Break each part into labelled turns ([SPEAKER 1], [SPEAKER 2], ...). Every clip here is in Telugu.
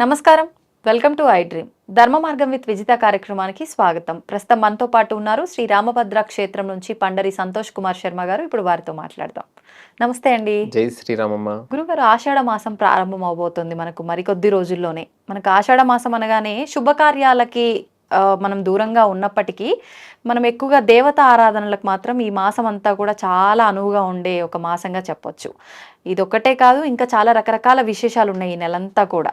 [SPEAKER 1] నమస్కారం. Welcome to I dream. ధర్మ మార్గం విత్ విజిత కార్యక్రమానికి స్వాగతం. ప్రస్తుతం మనతో పాటు ఉన్నారు శ్రీ రామభద్ర క్షేత్రం నుంచి పండరి సంతోష్ కుమార్ శర్మ గారు. ఇప్పుడు వారితో మాట్లాడదాం. నమస్తే అండి.
[SPEAKER 2] జై శ్రీరామమ్మ.
[SPEAKER 1] గురుగారు ఆషాఢ మాసం ప్రారంభం అవబోతుంది మనకు మరికొద్ది రోజుల్లోనే. మనకు ఆషాఢ మాసం అనగానే శుభకార్యాలకి మనం దూరంగా ఉన్నప్పటికీ మనం ఎక్కువగా దేవత ఆరాధనలకు మాత్రం ఈ మాసం అంతా కూడా చాలా అనువుగా ఉండే ఒక మాసంగా చెప్పొచ్చు. ఇది ఒక్కటే కాదు ఇంకా చాలా రకరకాల విశేషాలు ఉన్నాయి ఈ నెలంతా కూడా.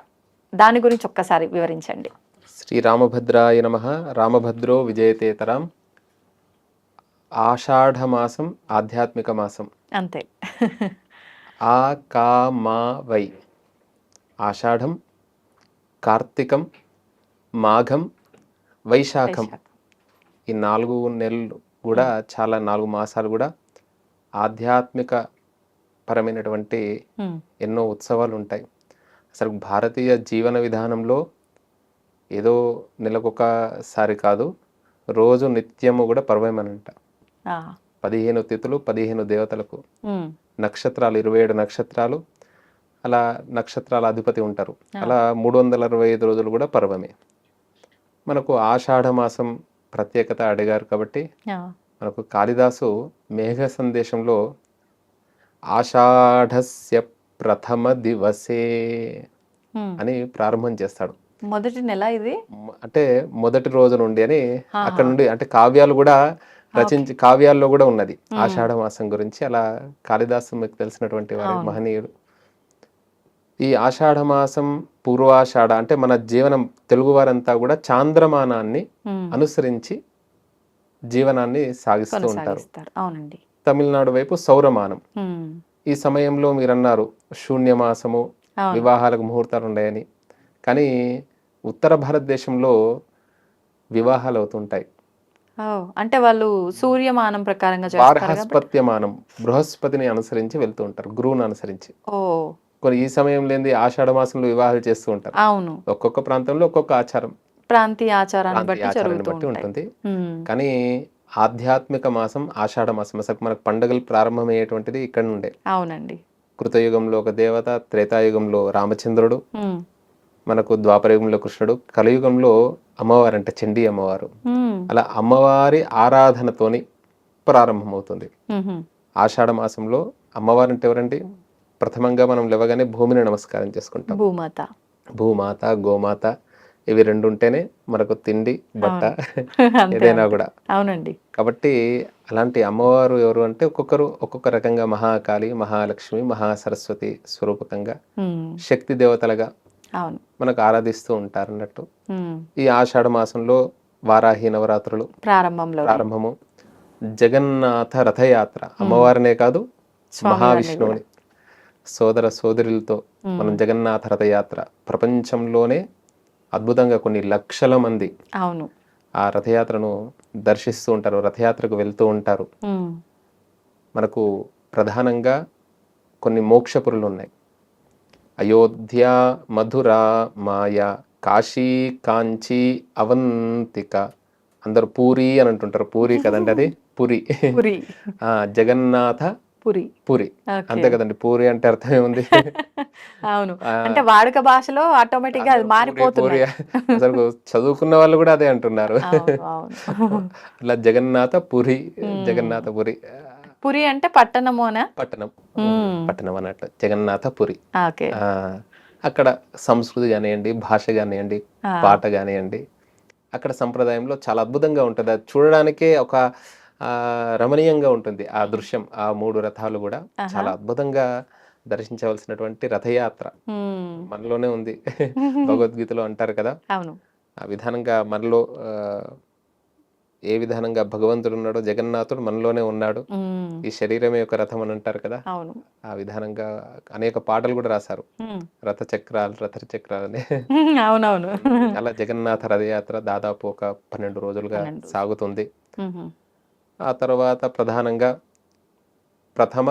[SPEAKER 1] దాని గురించి ఒక్కసారి వివరించండి.
[SPEAKER 2] శ్రీరామభద్రాయ నమ. రామభద్రో విజయతేతరాం. ఆషాఢమాసం ఆధ్యాత్మిక మాసం
[SPEAKER 1] అంతే.
[SPEAKER 2] ఆ కా మా వై. ఆషాఢం కార్తీకం మాఘం వైశాఖం. ఈ నాలుగు నెలలు కూడా చాలా నాలుగు మాసాలు కూడా ఆధ్యాత్మిక పరమైనటువంటి ఎన్నో ఉత్సవాలు ఉంటాయి. అసలు భారతీయ జీవన విధానంలో ఏదో నెలకొకసారి కాదు రోజు నిత్యము కూడా పర్వమనంట. పదిహేను తిథులు పదిహేను దేవతలకు. నక్షత్రాలు ఇరవై ఏడు నక్షత్రాలు అలా నక్షత్రాల అధిపతి ఉంటారు. అలా మూడు వందల అరవై ఐదు రోజులు కూడా పర్వమే. మనకు ఆషాఢ మాసం ప్రత్యేకత అడిగారు కాబట్టి మనకు కాళిదాసు మేఘ సందేశంలో ఆషాఢస్య ప్రథమ దివసే. అని ప్రారంభం చేస్తాడు.
[SPEAKER 1] మొదటి నెల ఇది?
[SPEAKER 2] అంటే మొదటి రోజు నుండి అని. అక్కడ నుండి అంటే కావ్యాలు కూడా రచించి కావ్యాల్లో కూడా ఉన్నది. ఆషాఢ మాసం గురించి అలా కాళిదాసు మీకు తెలిసినటువంటి వారి. మహనీయుడు. ఈ ఆషాఢ మాసం పూర్వాషాఢ అంటే మన జీవనం తెలుగు వారంతా కూడా చాంద్రమానాన్ని అనుసరించి జీవనాన్ని సాగిస్తూ ఉంటారు. తమిళనాడు వైపు సౌరమానం. ఈ సమయంలో మీరు అన్నారు శూన్యమాసము వివాహాలకు ముహూర్తాలు ఉన్నాయని కానీ ఉత్తర భారతదేశంలో వివాహాలు అవుతుంటాయి.
[SPEAKER 1] అంటే వాళ్ళు సూర్యమానం ప్రకారంగా
[SPEAKER 2] బార్హస్పత్యమానం బృహస్పతిని అనుసరించి వెళ్తూ ఉంటారు గురువుని అనుసరించి. కొన్ని ఈ సమయం లేని ఆషాఢ మాసంలో వివాహాలు చేస్తూ ఉంటారు.
[SPEAKER 1] అవును.
[SPEAKER 2] ఒక్కొక్క ప్రాంతంలో ఒక్కొక్క ఆచారం.
[SPEAKER 1] ప్రాంతీయ ఆచారాన్ని బట్టి
[SPEAKER 2] ఉంటుంది. కానీ ఆధ్యాత్మిక మాసం ఆషాఢ మాసం. అసలు మనకు పండుగలు ప్రారంభమయ్యేటువంటిది ఇక్కడ నుండే.
[SPEAKER 1] అవునండి.
[SPEAKER 2] కృతయుగంలో ఒక దేవత త్రేతాయుగంలో రామచంద్రుడు మనకు ద్వాపరయుగంలో కృష్ణుడు కలియుగంలో అమ్మవారు అంటే చండీ అమ్మవారు. అలా అమ్మవారి ఆరాధనతోని ప్రారంభమవుతుంది. ఆషాఢ మాసంలో అమ్మవారు అంటే ఎవరండి? ప్రథమంగా మనం లేవగానే భూమిని నమస్కారం చేసుకుంటాం.
[SPEAKER 1] భూమాత.
[SPEAKER 2] భూమాత గోమాత ఇవి రెండు ఉంటేనే మనకు తిండి బట్ట ఏదైనా కూడా.
[SPEAKER 1] అవునండి.
[SPEAKER 2] కాబట్టి అలాంటి అమ్మవారు ఎవరు అంటే ఒక్కొక్కరు ఒక్కొక్క రకంగా మహాకాళి మహాలక్ష్మి మహాసరస్వతి స్వరూపకంగా శక్తి దేవతలుగా మనకు ఆరాధిస్తూ ఉంటారు అన్నట్టు. ఈ ఆషాఢ మాసంలో వారాహి నవరాత్రులు
[SPEAKER 1] ప్రారంభంలో
[SPEAKER 2] ప్రారంభము. జగన్నాథ రథయాత్ర అమ్మవారినే కాదు మహావిష్ణువుని సోదర సోదరులతో మనం జగన్నాథ రథయాత్ర ప్రపంచంలోనే అద్భుతంగా కొన్ని లక్షల మంది
[SPEAKER 1] అవును.
[SPEAKER 2] ఆ రథయాత్రను దర్శిస్తూ ఉంటారు రథయాత్రకు వెళ్తూ ఉంటారు. మనకు ప్రధానంగా కొన్ని మోక్షపురులు ఉన్నాయి. అయోధ్య మధుర మాయ కాశీ కాంచి అవంతిక అందరు పూరి అని అంటుంటారు. పూరి కదండి అది? పురి. జగన్నాథ
[SPEAKER 1] పురి.
[SPEAKER 2] పురి. అంతే కదండి పూరి అంటే అర్థం ఏముంది?
[SPEAKER 1] అవును. అంటే వాడుక భాషలో ఆటోమేటిక్గా అది మారిపోతుంది.
[SPEAKER 2] అసలు చదువుకున్న వాళ్ళు కూడా అదే అంటున్నారు. అట్లా జగన్నాథ పురి జగన్నాథ పురి.
[SPEAKER 1] పురి అంటే పట్టణము అనా
[SPEAKER 2] పట్టణం. పట్టణం అన్నట్లు జగన్నాథ పురి. అక్కడ సంస్కృతి కానివ్వండి భాష కానివ్వండి. పాట కానివ్వండి అక్కడ సంప్రదాయంలో చాలా అద్భుతంగా ఉంటుంది. అది చూడడానికే ఒక రమణీయంగా ఉంటుంది ఆ దృశ్యం ఆ మూడు రథాలు కూడా. చాలా అద్భుతంగా దర్శించవలసినటువంటి రథయాత్ర. మనలోనే ఉంది. భగవద్గీతలో అంటారు కదా. ఆ విధానంగా మనలో ఆ, ఏ విధానంగా భగవంతుడు ఉన్నాడో జగన్నాథుడు మనలోనే ఉన్నాడు. ఈ శరీరమే ఒక రథం అని అంటారు కదా. ఆ విధానంగా అనేక పాటలు కూడా రాశారు. రథ చక్రాలు రథ చక్రాలు అని
[SPEAKER 1] అవునవును.
[SPEAKER 2] అలా జగన్నాథ రథయాత్ర దాదాపు ఒక పన్నెండు రోజులుగా. సాగుతుంది. ఆ తర్వాత ప్రధానంగా ప్రథమ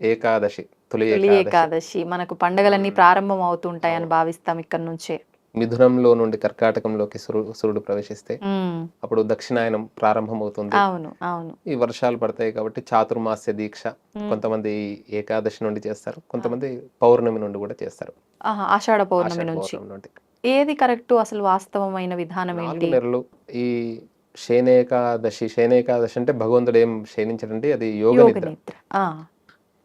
[SPEAKER 2] ఏకాదశి తొలి ఏకాదశి.
[SPEAKER 1] మనకు పండగలన్నీ ప్రారంభం అవుతుంటాయని భావిస్తాం ఇక్కడ నుంచే.
[SPEAKER 2] మిథునంలో నుండి కర్కాటకంలోకి సూర్యుడు ప్రవేశిస్తే అప్పుడు దక్షిణాయనం ప్రారంభమవుతుంది.
[SPEAKER 1] అవును అవును.
[SPEAKER 2] ఈ వర్షాలు పడతాయి కాబట్టి చాతుర్మాస్య దీక్ష. కొంతమంది ఏకాదశి నుండి చేస్తారు కొంతమంది పౌర్ణమి నుండి కూడా చేస్తారు.
[SPEAKER 1] ఆషాఢ పౌర్ణమి నుంచి. ఏది కరెక్ట్ అసలు వాస్తవమైన విధానం
[SPEAKER 2] నాలుగు
[SPEAKER 1] ఏంటి?
[SPEAKER 2] నెలలు ఈ శయనేకాదశి శయనేకాదశి అంటే భగవంతుడు ఏం శయనించడంటే అది యోగ నిద్ర.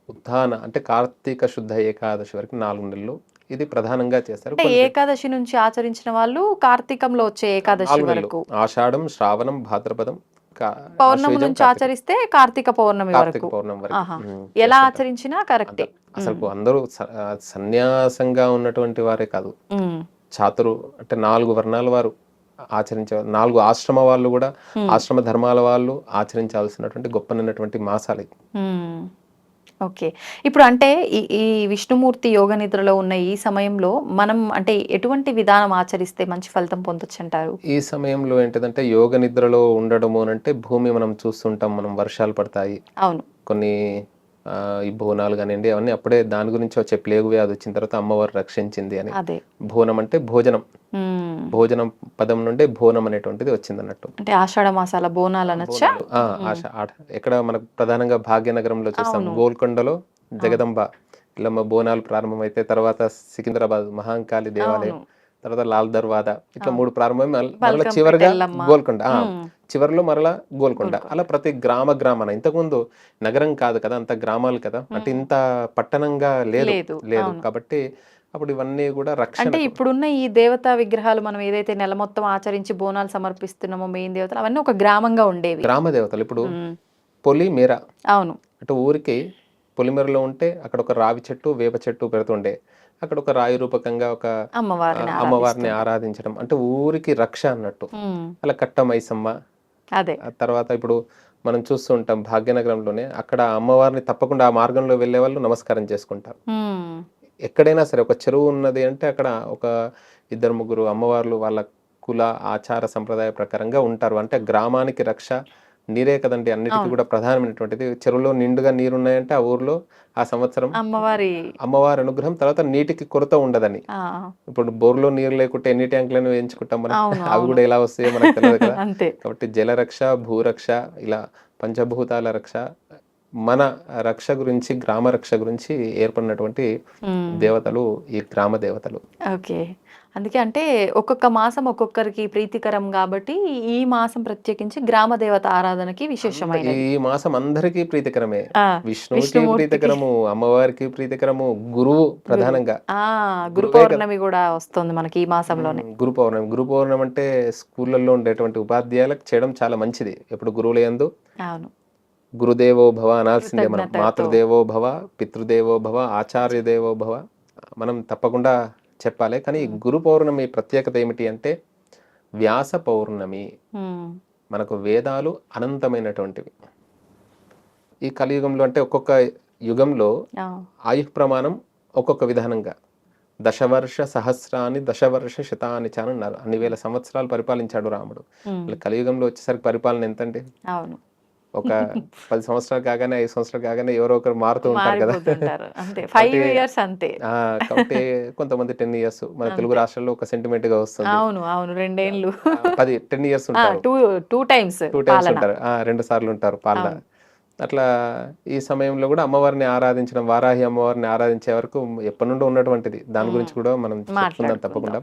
[SPEAKER 2] ఉత్థాన అంటే కార్తీక శుద్ధ ఏకాదశి వరకు నాలుగు నెలలు. ఇది ప్రధానంగా చేస్తారు.
[SPEAKER 1] ఏకాదశి నుంచి ఆచరించిన వాళ్ళు కార్తీకంలో వచ్చే ఏకాదశి వరకు.
[SPEAKER 2] ఆషాఢం శ్రావణం భాద్రపదం
[SPEAKER 1] పౌర్ణమి నుంచి ఆచరిస్తే కార్తీక పౌర్ణమి
[SPEAKER 2] కార్తీక
[SPEAKER 1] వరకు. ఎలా. ఆచరించినా కరెక్టే.
[SPEAKER 2] అసలు అందరూ సన్యాసంగా ఉన్నటువంటి వారే కాదు. చాతురు అంటే నాలుగు వర్ణాల వారు. ఆచరించే నాలుగు ఆశ్రమ వాళ్ళు కూడా. ఆశ్రమ ధర్మాల వాళ్ళు ఆచరించాల్సినటువంటి గొప్పనైనటువంటి మాసాలు.
[SPEAKER 1] ఓకే. ఇప్పుడు అంటే ఈ ఈ విష్ణుమూర్తి యోగ నిద్రలో ఉన్న ఈ సమయంలో మనం అంటే ఎటువంటి విధానం ఆచరిస్తే మంచి ఫలితం పొందొచ్చు అంటారు
[SPEAKER 2] ఈ సమయంలో ఏంటిదంటే యోగ నిద్రలో ఉండడము అంటే భూమి మనం చూస్తుంటాం మనం వర్షాలు పడతాయి.
[SPEAKER 1] అవును.
[SPEAKER 2] కొన్ని ఈ బోనాలు కానివ్వండి అవన్నీ అప్పుడే దాని గురించి వచ్చే ప్లేగు వ్యాధి వచ్చిన తర్వాత అమ్మవారు రక్షించింది అని. భోనం అంటే భోజనం. భోజనం పదం నుండి భోనం అనేటువంటిది వచ్చింది అన్నట్టు
[SPEAKER 1] అంటే ఆషాఢ మాసాల బోనాలు అనొచ్చా?
[SPEAKER 2] ఆట- ఎక్కడ మనకు ప్రధానంగా భాగ్యనగరంలో చూస్తాం. గోల్కొండలో జగదంబ ఇల్లమ్మ బోనాలు ప్రారంభమైతే తర్వాత సికింద్రాబాద్ మహాంకాళి దేవాలయం. తర్వాత లాల్ దర్వాదా ఇట్లా మూడు
[SPEAKER 1] బల్కంపేట
[SPEAKER 2] చివరిగా. గోల్కొండ. చివరిలో మరలా గోల్కొండ. అలా ప్రతి గ్రామ గ్రామాన. ఇంతకుముందు నగరం కాదు కదా అంత గ్రామాలు కదా. అంటే ఇంత పట్టణంగా లేదు.
[SPEAKER 1] లేదు.
[SPEAKER 2] కాబట్టి అప్పుడు ఇవన్నీ కూడా రక్షణ
[SPEAKER 1] అంటే ఇప్పుడున్న ఈ దేవతా విగ్రహాలు మనం ఏదైతే నెల మొత్తం ఆచరించి బోనాలు సమర్పిస్తున్నామో మెయిన్ దేవతలు అవన్నీ ఒక గ్రామంగా ఉండేవి.
[SPEAKER 2] గ్రామ దేవతలు. ఇప్పుడు
[SPEAKER 1] ఉమ్.
[SPEAKER 2] పొలి మేర
[SPEAKER 1] అవును.
[SPEAKER 2] అంటే ఊరికి పొలిమేరలో ఉంటే అక్కడ ఒక రావి చెట్టు వేప చెట్టు పెడుతుండే. అక్కడ ఒక రాయి రూపకంగా ఒక
[SPEAKER 1] అమ్మవారిని
[SPEAKER 2] ఆరాధించడం. అంటే ఊరికి రక్ష అన్నట్టు. అలా కట్ట మైసమ్మ
[SPEAKER 1] అదే
[SPEAKER 2] తర్వాత ఇప్పుడు మనం చూస్తూ ఉంటాం భాగ్యనగరంలోనే అక్కడ అమ్మవారిని తప్పకుండా ఆ మార్గంలో వెళ్ళే వాళ్ళు నమస్కారం చేసుకుంటారు. ఎక్కడైనా సరే ఒక చెరువు ఉన్నది అంటే అక్కడ ఒక ఇద్దరు ముగ్గురు అమ్మవార్లు వాళ్ళ కుల ఆచార సంప్రదాయ ప్రకారంగా ఉంటారు. అంటే గ్రామానికి రక్ష నీరే కదండి అన్నిటికీ కూడా ప్రధానమైనటువంటిది. చెరువులో నిండుగా నీరు ఉన్నాయంటే ఆ ఊర్లో ఆ సంవత్సరం
[SPEAKER 1] అమ్మవారి
[SPEAKER 2] అమ్మవారి అనుగ్రహం తర్వాత నీటికి కొరత ఉండదని. ఇప్పుడు బోర్లో నీరు లేకుంటే ఎన్ని ట్యాంకులను వేయించుకుంటాం మనం. అవి కూడా ఎలా వస్తాయో మనకు తెలియదు కదా. కాబట్టి జలరక్ష భూరక్ష ఇలా పంచభూతాల రక్ష మన రక్ష గురించి గ్రామ రక్ష గురించి ఏర్పడినటువంటి. దేవతలు ఈ గ్రామ దేవతలు.
[SPEAKER 1] ఓకే. అందుకే అంటే ఒక్కొక్క మాసం ఒక్కొక్కరికి ప్రీతికరం కాబట్టి ఈ మాసం ప్రత్యేకించి గ్రామ దేవత ఆరాధనకి విశేషమైనది.
[SPEAKER 2] ఈ మాసం అందరికీ ప్రీతికరమే. విష్ణువుకి
[SPEAKER 1] విష్ణుమూర్తికి.
[SPEAKER 2] ప్రీతికరము అమ్మవారికి ప్రీతికరము గురువు ప్రధానంగా.
[SPEAKER 1] ఆ గురు పౌర్ణమి కూడా వస్తుంది మనకి ఈ మాసంలోనే.
[SPEAKER 2] గురు పౌర్ణమి. గురు పౌర్ణమి అంటే స్కూళ్ళల్లో ఉండేటువంటి ఉపాధ్యాయులకు చేయడం చాలా మంచిది. ఎప్పుడు గురువుల యందు
[SPEAKER 1] అవును.
[SPEAKER 2] గురుదేవో భవ అనాల్సిందే మనం. మాతృదేవో భవ పితృదేవో భవ ఆచార్య దేవో భవ. మనం తప్పకుండా చెప్పాలి. కానీ గురు పౌర్ణమి ప్రత్యేకత ఏమిటి అంటే వ్యాస పౌర్ణమి. మనకు వేదాలు అనంతమైనటువంటివి. ఈ కలియుగంలో అంటే ఒక్కొక్క యుగంలో
[SPEAKER 1] ఆ,
[SPEAKER 2] ఆయుః ప్రమాణం ఒక్కొక్క విధానంగా. దశవర్ష సహస్రాన్ని దశవర్ష శతాన్ని అన్నారు అన్ని వేల సంవత్సరాలు పరిపాలించాడు రాముడు. కలియుగంలో వచ్చేసరికి పరిపాలన ఎంతండి?
[SPEAKER 1] అవును.
[SPEAKER 2] ఒక పది సంవత్సరాలు కాగానే ఐదు సంవత్సరాలు కాగానే ఎవరో ఒకరు మారుతూ ఉంటారు కదా.
[SPEAKER 1] అంతే. ఫైవ్ ఇయర్స్ అంతే.
[SPEAKER 2] కాబట్టి కొంతమంది టెన్ ఇయర్స్ మన తెలుగు రాష్ట్రాల్లో ఒక సెంటిమెంట్గా వస్తుంది.
[SPEAKER 1] అవును అవును. రెండేళ్ళు.
[SPEAKER 2] పది టెన్ ఇయర్స్ ఉంటారు.
[SPEAKER 1] Two two times
[SPEAKER 2] two times ఉంటారు. ఆ, రెండు సార్లు ఉంటారు పాలన. అట్లా ఈ సమయంలో కూడా అమ్మవారిని ఆరాధించడం వారాహి అమ్మవారిని ఆరాధించే వరకు ఎప్పటి నుండో ఉన్నటువంటిది. దాని గురించి కూడా మనం చెప్పుకుందాం తప్పకుండా.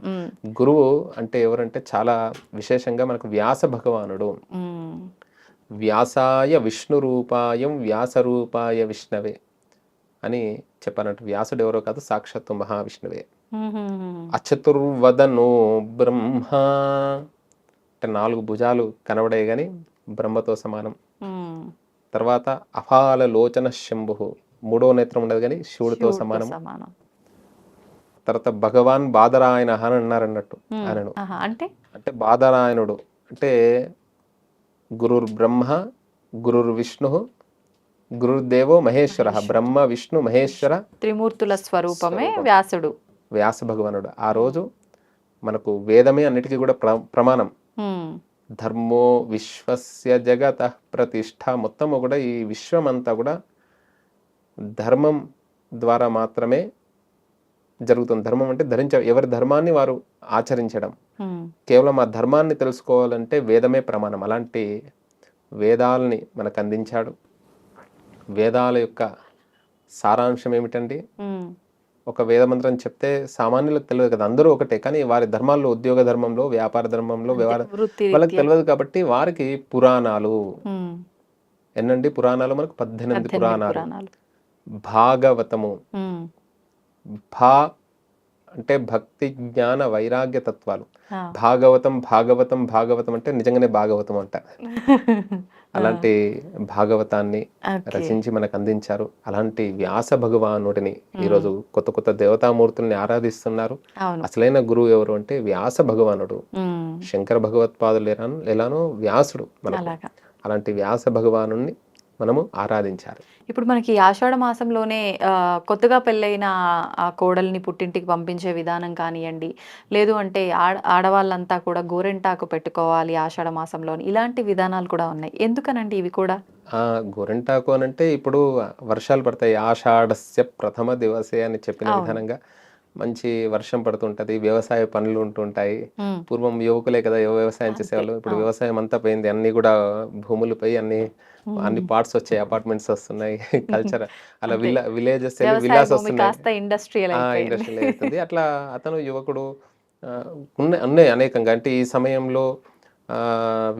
[SPEAKER 2] గురువు అంటే ఎవరంటే చాలా విశేషంగా మనకు వ్యాస భగవానుడు. వ్యాసాయ విష్ణు రూపాయం వ్యాస రూపాయ విష్ణవే అని చెప్పానంటే వ్యాసుడు ఎవరో కాదు సాక్షాత్తు మహావిష్ణువే. అచతుర్వదనో బ్రహ్మ అంటే నాలుగు భుజాలు కనబడే గాని బ్రహ్మతో సమానం. తర్వాత అఫాల లోచన శంభు మూడో నేత్రం ఉండదు కానీ శివుడితో సమానం. తర్వాత భగవాన్ బాదరాయణ అని అన్నారు అన్నట్టు
[SPEAKER 1] అంటే?
[SPEAKER 2] అంటే బాదరాయణుడు అంటే గురుర్ బ్రహ్మ గురుర్ విష్ణు గురుర్దేవో మహేశ్వర. బ్రహ్మ విష్ణు మహేశ్వర
[SPEAKER 1] త్రిమూర్తుల స్వరూపమే వ్యాసుడు.
[SPEAKER 2] వ్యాస భగవానుడు. ఆ రోజు మనకు వేదమే అన్నిటికీ కూడా ప్ర ప్రమాణం. ధర్మో విశ్వస్య జగత ప్రతిష్ట మొత్తం కూడా ఈ విశ్వం అంతా కూడా ధర్మం ద్వారా మాత్రమే జరుగుతుంది. ధర్మం అంటే ధరించ ఎవరి ధర్మాన్ని వారు ఆచరించడం. కేవలం ఆ ధర్మాన్ని తెలుసుకోవాలంటే వేదమే ప్రమాణం. అలాంటి వేదాలని మనకు అందించాడు. వేదాల యొక్క సారాంశం ఏమిటండి? ఒక వేద మంత్రం చెప్తే సామాన్యులకు తెలియదు కదా. అందరూ ఒకటే. కానీ వారి ధర్మాల్లో ఉద్యోగ ధర్మంలో వ్యాపార ధర్మంలో వ్యవహార వాళ్ళకి తెలియదు కాబట్టి వారికి పురాణాలు. ఎన్నండి? పురాణాలు మనకు పద్దెనిమిది పురాణాలు. భాగవతము. భా అంటే భక్తి జ్ఞాన వైరాగ్య తత్వాలు. భాగవతం భాగవతం భాగవతం అంటే నిజంగానే భాగవతం అంట. అలాంటి భాగవతాన్ని. రచించి మనకు అందించారు. అలాంటి వ్యాస భగవానుడిని ఈరోజు కొత్త కొత్త దేవతామూర్తుల్ని ఆరాధిస్తున్నారు. అసలైన గురువు ఎవరు అంటే వ్యాస భగవానుడు. శంకర భగవత్పాదులు ఎలానో ఎలానో వ్యాసుడు మనకు.
[SPEAKER 1] అలాగా.
[SPEAKER 2] అలాంటి వ్యాస భగవాను మనము ఆరాధించాలి.
[SPEAKER 1] ఇప్పుడు మనకి ఆషాఢ మాసంలోనే కొత్తగా పెళ్ళైన ఆ కోడల్ని పుట్టింటికి పంపించే విధానం కానివ్వండి లేదు అంటే ఆడ ఆడవాళ్ళంతా కూడా గోరెంటాకు పెట్టుకోవాలి ఆషాఢ మాసంలోని. ఇలాంటి విధానాలు కూడా ఉన్నాయి. ఎందుకనండి ఇవి కూడా?
[SPEAKER 2] గోరింటాకు అని అంటే ఇప్పుడు వర్షాలు పడతాయి. ఆషాఢస్య ప్రథమ దివసే అని చెప్పిన. విధానంగా మంచి వర్షం పడుతుంటది వ్యవసాయ పనులు ఉంటుంటాయి. పూర్వం యువకులే కదా వ్యవసాయం చేసేవాళ్ళు. ఇప్పుడు వ్యవసాయం అంతా పోయింది. అన్ని కూడా భూములు పోయి అన్ని అన్ని పార్ట్స్ వచ్చాయి. అపార్ట్మెంట్స్ వస్తున్నాయి. కల్చర్ అలా విలా విలేజెస్ విలాస్ వస్తున్నాయి.
[SPEAKER 1] ఇండస్ట్రియల్
[SPEAKER 2] అవుతుంది అట్లా అతను యువకుడు ఉన్నాయి అనేకంగా. అంటే ఈ సమయంలో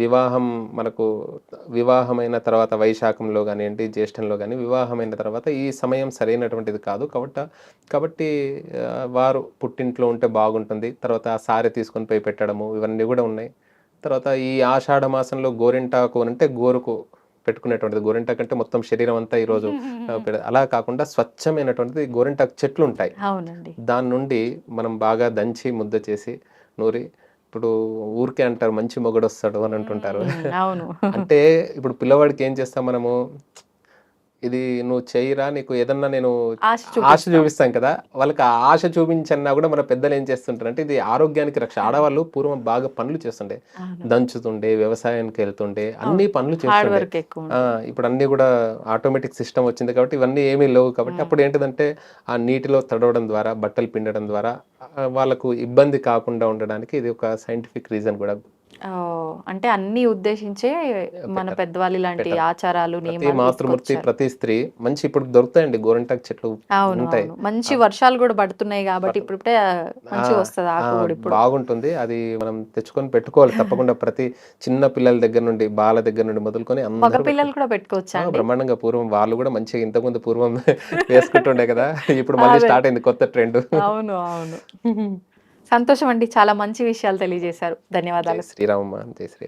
[SPEAKER 2] వివాహం మనకు వివాహమైన తర్వాత వైశాఖంలో కానివ్వండి జ్యేష్ఠంలో కానీ వివాహమైన తర్వాత ఈ సమయం సరైనటువంటిది కాదు. కాబట్టి కాబట్టి వారు పుట్టింట్లో ఉంటే బాగుంటుంది. తర్వాత ఆ సారె తీసుకొని పోయి పెట్టడము ఇవన్నీ కూడా ఉన్నాయి. తర్వాత ఈ ఆషాఢ మాసంలో గోరింటాకు అని అంటే గోరుకు పెట్టుకునేటువంటిది. గోరింటాకు అంటే మొత్తం శరీరం అంతా ఈరోజు అలా కాకుండా స్వచ్ఛమైనటువంటిది గోరింటాకు చెట్లు ఉంటాయి. దాని నుండి మనం బాగా దంచి ముద్ద చేసి నూరి ఇప్పుడు ఊరికే అంటారు మంచి మొగుడు వస్తాడు అని అంటుంటారు. అంటే ఇప్పుడు పిల్లవాడికి ఏం చేస్తాం మనము? ఇది నువ్వు చేయరా? నీకు ఏదన్నా నేను
[SPEAKER 1] ఆశ
[SPEAKER 2] చూపిస్తాం. కదా? వాళ్ళకి ఆ ఆశ చూపించన్నా కూడా మన పెద్దలు ఏం చేస్తుంటారు అంటే ఇది ఆరోగ్యానికి రక్ష. ఆడవాళ్ళు పూర్వం బాగా పనులు చేస్తుండే. దంచుతుండే వ్యవసాయానికి వెళ్తుండే అన్ని పనులు చేస్తుండే. ఇప్పుడు అన్ని కూడా ఆటోమేటిక్ సిస్టమ్ వచ్చింది కాబట్టి ఇవన్నీ ఏమీ లేవు కాబట్టి అప్పుడు ఏంటిదంటే ఆ నీటిలో తడవడం ద్వారా బట్టలు పిండడం ద్వారా వాళ్ళకు ఇబ్బంది కాకుండా ఉండడానికి ఇది ఒక సైంటిఫిక్ రీజన్ కూడా.
[SPEAKER 1] అంటే అన్ని ఉద్దేశించే మన పెద్దవాళ్ళు ఇలాంటి ఆచారాలు
[SPEAKER 2] మాతృమూర్తి. ప్రతి స్త్రీ మంచి ఇప్పుడు దొరుకుతాయండి గోరింటాకు చెట్లు ఉంటాయి.
[SPEAKER 1] మంచి వర్షాలు కూడా పడుతున్నాయి కాబట్టి ఇప్పుడే మంచి వస్తుంది ఆకు ఇప్పుడు.
[SPEAKER 2] బాగుంటుంది. అది మనం తెచ్చుకొని పెట్టుకోవాలి. తప్పకుండా ప్రతి చిన్న పిల్లల దగ్గర నుండి బాల దగ్గర నుండి మొదలుకొని
[SPEAKER 1] మగ పిల్లలు కూడా పెట్టుకోవచ్చా
[SPEAKER 2] బ్రహ్మాండంగా పూర్వం వాళ్ళు కూడా మంచిగా ఇంతకుముందు పూర్వం వేసుకుంటుండే కదా. ఇప్పుడు మళ్ళీ స్టార్ట్ అయింది కొత్త ట్రెండ్.
[SPEAKER 1] అవును అవును. సంతోషం అండి. చాలా మంచి విషయాలు తెలియజేశారు. ధన్యవాదాలు.
[SPEAKER 2] శ్రీరామమ్మ జై శ్రీ